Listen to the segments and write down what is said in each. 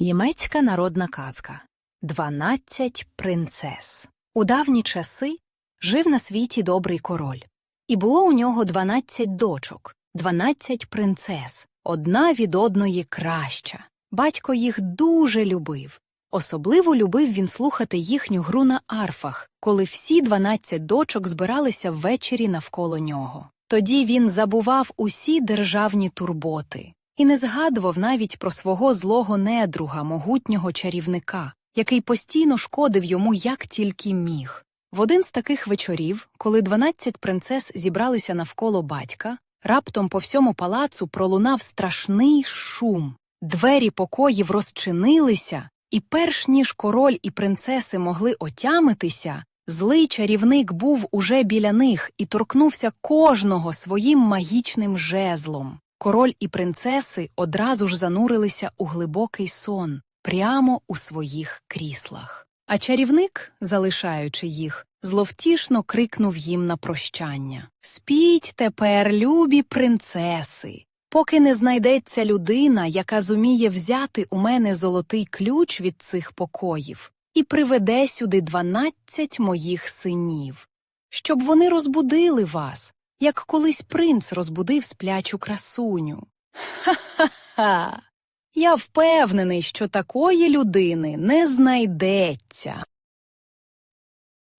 Німецька народна казка Дванадцять принцес. У давні часи жив на світі добрий король. І було у нього дванадцять дочок, дванадцять принцес, одна від одної краща. Батько їх дуже любив. Особливо любив він слухати їхню гру на арфах, коли всі дванадцять дочок збиралися ввечері навколо нього. Тоді він забував усі державні турботи і не згадував навіть про свого злого недруга, могутнього чарівника, який постійно шкодив йому як тільки міг. В один з таких вечорів, коли дванадцять принцес зібралися навколо батька, раптом по всьому палацу пролунав страшний шум. Двері покоїв розчинилися, і перш ніж король і принцеси могли отямитися, злий чарівник був уже біля них і торкнувся кожного своїм магічним жезлом. Король і принцеси одразу ж занурилися у глибокий сон прямо у своїх кріслах. А чарівник, залишаючи їх, зловтішно крикнув їм на прощання. Спіть тепер, любі принцеси, поки не знайдеться людина, яка зуміє взяти у мене золотий ключ від цих покоїв, і приведе сюди дванадцять моїх синів, щоб вони розбудили вас, як колись принц розбудив сплячу красуню. Ха-ха-ха. Я впевнений, що такої людини не знайдеться.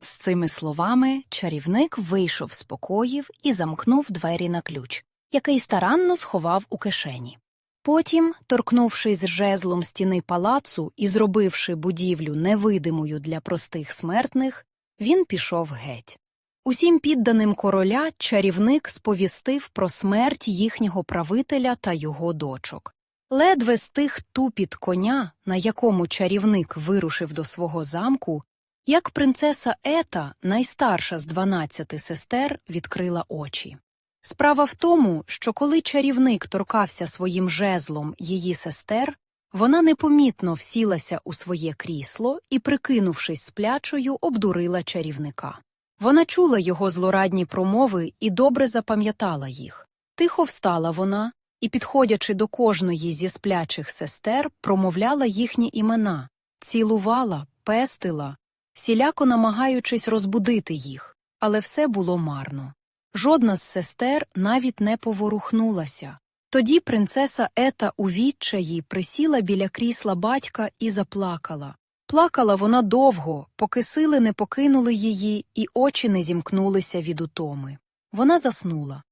З цими словами чарівник вийшов з покоїв і замкнув двері на ключ, який старанно сховав у кишені. Потім, торкнувшись жезлом стіни палацу і зробивши будівлю невидимою для простих смертних, він пішов геть. Усім підданим короля чарівник сповістив про смерть їхнього правителя та його дочок. Ледве стих тупіт коня, на якому чарівник вирушив до свого замку, як принцеса Ета, найстарша з дванадцяти сестер, відкрила очі. Справа в тому, що коли чарівник торкався своїм жезлом її сестер, вона непомітно всілася у своє крісло і, прикинувшись сплячою, обдурила чарівника. Вона чула його злорадні промови і добре запам'ятала їх. Тихо встала вона і, підходячи до кожної зі сплячих сестер, промовляла їхні імена, цілувала, пестила, всіляко намагаючись розбудити їх, але все було марно. Жодна з сестер навіть не поворухнулася. Тоді принцеса Ета у відчаї присіла біля крісла батька і заплакала. Плакала вона довго, поки сили не покинули її і очі не зімкнулися від утоми. Вона заснула.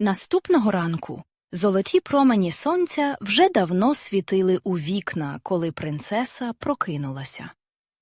Наступного ранку золоті промені сонця вже давно світили у вікна, коли принцеса прокинулася.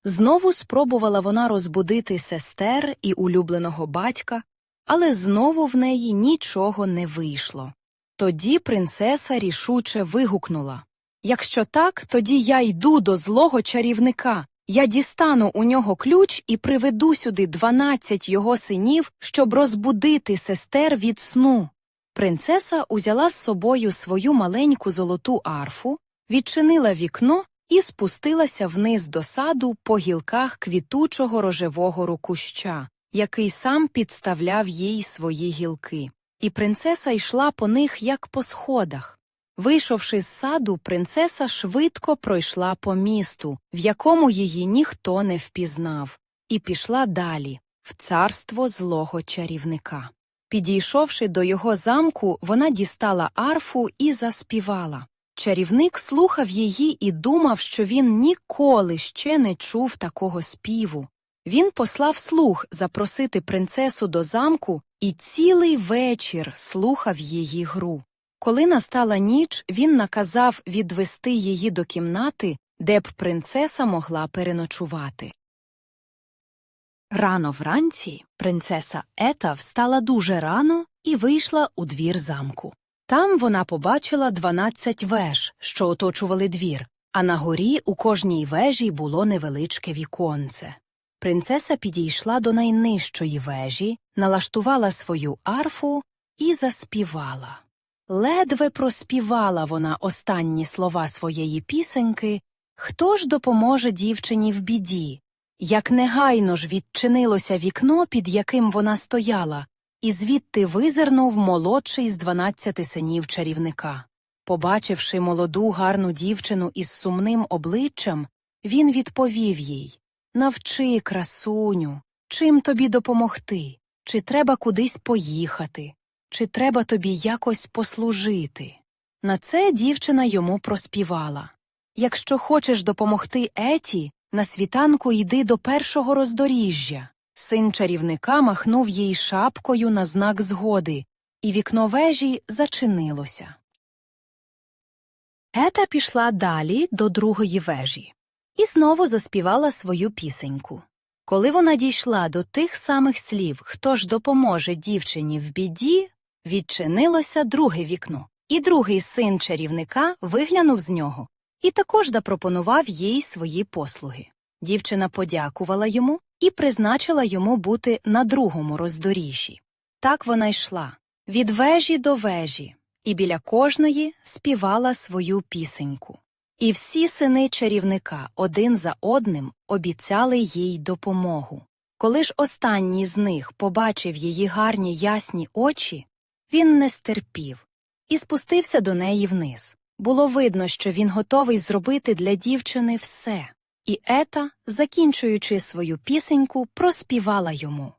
Знову спробувала вона розбудити сестер і улюбленого батька, але знову в неї нічого не вийшло. Тоді принцеса рішуче вигукнула Якщо так, тоді я йду до злого чарівника. Я дістану у нього ключ і приведу сюди дванадцять його синів, щоб розбудити сестер від сну. Принцеса узяла з собою свою маленьку золоту арфу, відчинила вікно і спустилася вниз до саду по гілках квітучого рожевого рукуща, який сам підставляв їй свої гілки. І принцеса йшла по них, як по сходах. Вийшовши з саду, принцеса швидко пройшла по місту, в якому її ніхто не впізнав, і пішла далі, в царство злого чарівника. Підійшовши до його замку, вона дістала арфу і заспівала. Чарівник слухав її і думав, що він ніколи ще не чув такого співу. Він послав слуг запросити принцесу до замку і цілий вечір слухав її гру. Коли настала ніч, він наказав відвести її до кімнати, де б принцеса могла переночувати. Рано вранці принцеса Ета встала дуже рано і вийшла у двір замку. Там вона побачила дванадцять веж, що оточували двір, а на горі у кожній вежі було невеличке віконце. Принцеса підійшла до найнижчої вежі, налаштувала свою арфу і заспівала. Ледве проспівала вона останні слова своєї пісеньки Хто ж допоможе дівчині в біді? Як негайно ж відчинилося вікно, під яким вона стояла, і звідти визирнув молодший з дванадцяти синів чарівника. Побачивши молоду гарну дівчину із сумним обличчям, він відповів їй Навчи, красуню, чим тобі допомогти? Чи треба кудись поїхати? Чи треба тобі якось послужити? На це дівчина йому проспівала Якщо хочеш допомогти Еті, на світанку йди до першого роздоріжжя. Син чарівника махнув їй шапкою на знак згоди, і вікно вежі зачинилося. Ета пішла далі до другої вежі і знову заспівала свою пісеньку. Коли вона дійшла до тих самих слів Хто ж допоможе дівчині в біді, відчинилося друге вікно, і другий син чарівника виглянув з нього і також запропонував їй свої послуги. Дівчина подякувала йому і призначила йому бути на другому роздоріжжі. Так вона йшла від вежі до вежі, і біля кожної співала свою пісеньку. І всі сини чарівника один за одним обіцяли їй допомогу. Коли ж останній з них побачив її гарні ясні очі, він не стерпів і спустився до неї вниз. Було видно, що він готовий зробити для дівчини все. І Ета, закінчуючи свою пісеньку, проспівала йому.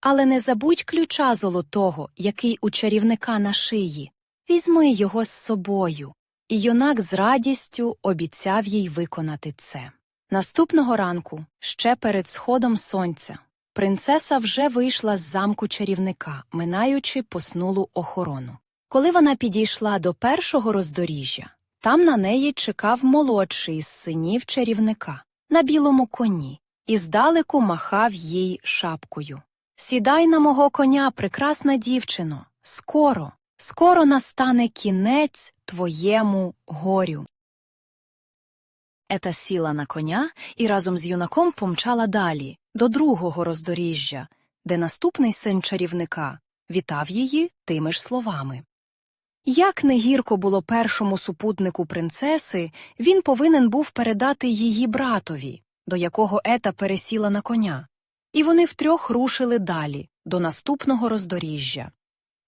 Але не забудь ключа золотого, який у чарівника на шиї. Візьми його з собою. І юнак з радістю обіцяв їй виконати це. Наступного ранку, ще перед сходом сонця, принцеса вже вийшла з замку чарівника, минаючи поснулу охорону. Коли вона підійшла до першого роздоріжжя, там на неї чекав молодший з синів чарівника на білому коні і здалеку махав їй шапкою. Сідай на мого коня, прекрасна дівчино, скоро, скоро настане кінець твоєму горю. Ета сіла на коня і разом з юнаком помчала далі, до другого роздоріжжя, де наступний син чарівника вітав її тими ж словами. Як не гірко було першому супутнику принцеси, він повинен був передати її братові, до якого Ета пересіла на коня, і вони втрьох рушили далі, до наступного роздоріжжя.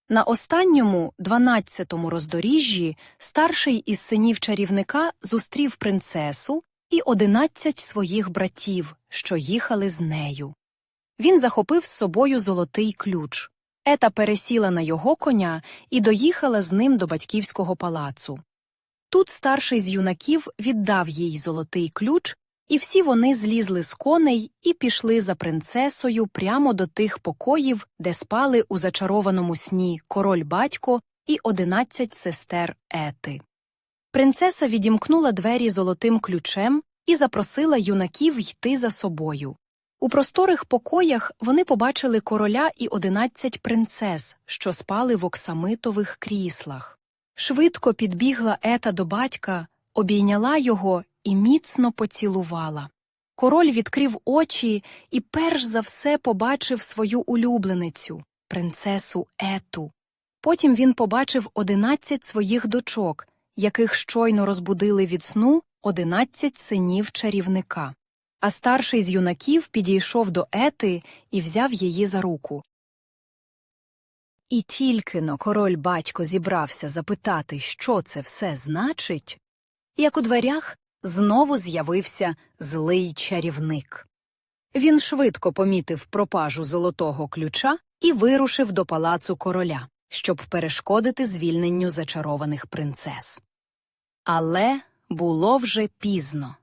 На останньому, дванадцятому роздоріжжі, старший із синів чарівника зустрів принцесу і одинадцять своїх братів, що їхали з нею. Він захопив з собою золотий ключ. Ета пересіла на його коня і доїхала з ним до батьківського палацу. Тут старший з юнаків віддав їй золотий ключ, і всі вони злізли з коней і пішли за принцесою прямо до тих покоїв, де спали у зачарованому сні король батько і одинадцять сестер Ети. Принцеса відімкнула двері золотим ключем і запросила юнаків йти за собою. У просторих покоях вони побачили короля і одинадцять принцес, що спали в оксамитових кріслах. Швидко підбігла Ета до батька, обійняла його і міцно поцілувала. Король відкрив очі і перш за все побачив свою улюбленицю, принцесу Ету. Потім він побачив одинадцять своїх дочок, яких щойно розбудили від сну одинадцять синів чарівника. А старший з юнаків підійшов до Ети і взяв її за руку. І тільки но король батько зібрався запитати, що це все значить, як у дверях знову з'явився злий чарівник. Він швидко помітив пропажу золотого ключа і вирушив до палацу короля, щоб перешкодити звільненню зачарованих принцес. Але було вже пізно.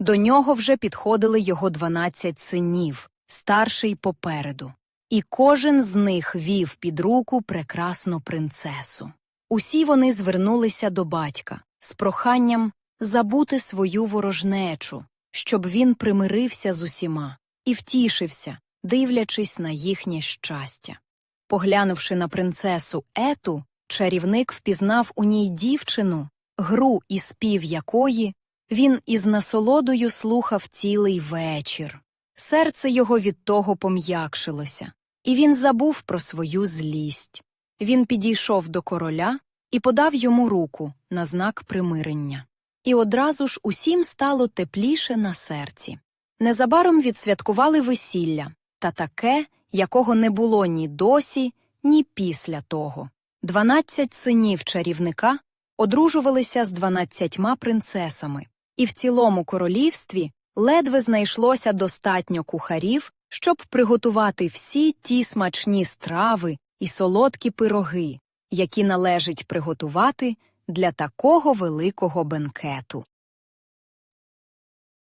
До нього вже підходили його дванадцять синів, старший попереду, і кожен з них вів під руку прекрасну принцесу. Усі вони звернулися до батька з проханням забути свою ворожнечу, щоб він примирився з усіма і втішився, дивлячись на їхнє щастя. Поглянувши на принцесу Ету, чарівник впізнав у ній дівчину, гру і спів якої він із насолодою слухав цілий вечір. Серце його від того пом'якшилося, і він забув про свою злість. Він підійшов до короля і подав йому руку на знак примирення. І одразу ж усім стало тепліше на серці. Незабаром відсвяткували весілля, та таке, якого не було ні досі, ні після того. Дванадцять синів чарівника одружувалися з дванадцятьма принцесами, і в цілому королівстві ледве знайшлося достатньо кухарів, щоб приготувати всі ті смачні страви і солодкі пироги, які належить приготувати для такого великого бенкету.